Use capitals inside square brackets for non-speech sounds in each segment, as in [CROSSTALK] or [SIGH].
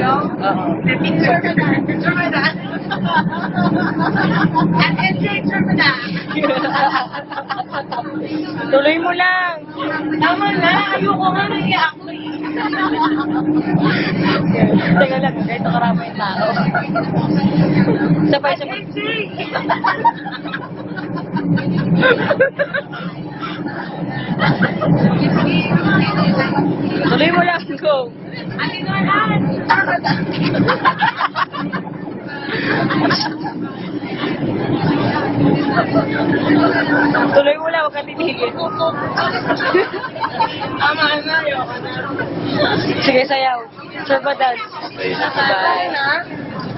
Oo. Picture mo na. Picture mo na. At picture na. Tuloy mo lang. Tama na. Ayoko nga nag-iyak [LAUGHS] mo eh. Teka lang, ganito karami yung tao. Sabay, sabay. [LAUGHS] Tuloy mo lang, go. Ate Nolan. Tuloy mo lang, huwag ka titigil. Tama na. Ayoko na. Sige, sayaw. Sure ba dance? Bye.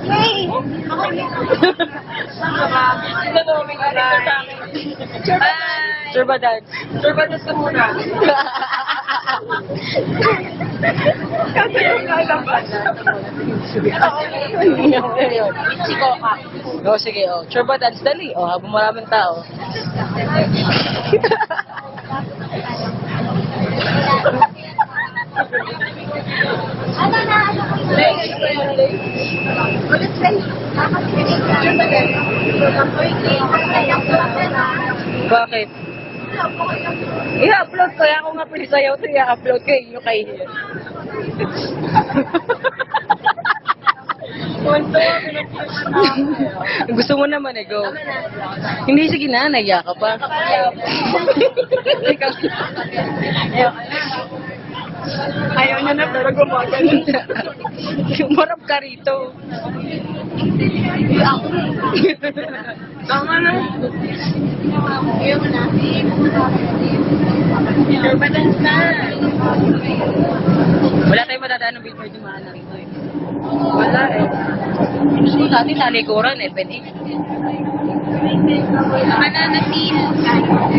Hey! Nanuming ka rin sa akin. Bye! Sure ba dance? Ka muna? [LAUGHS] Kasi yung lalabas. Si Coca. O, sige, o. Sure ba dance? Dali. O, habang maraming tao. Ano na? Ano ko yun? Ulit play. Sure ba din? Bakit? I-upload ko. Ako nga pinisayaw ito. I-upload ko yung kay Hill. [LAUGHS] Gusto mo naman eh, go. Hindi, sige na, naiya ka pa. Ikaw. [LAUGHS] Ayaw niya na pero gumagano. Umarap ka rito. Tama na. Ayaw mo na. Na? Wala tayong matadaan ng billboard yung mahal na rito eh. Wala eh. Gusto natin sa likuran eh, pwede. Mananatin.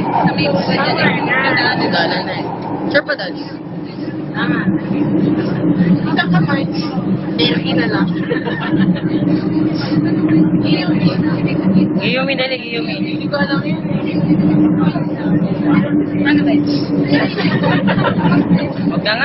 Sa may ugat na. Na. Sure pa dance? Tama. Hanggang ka March. Derby na lang. Giyumi dali, giyumi. Hindi ko alam yun. Ano ba? Huwag na nga.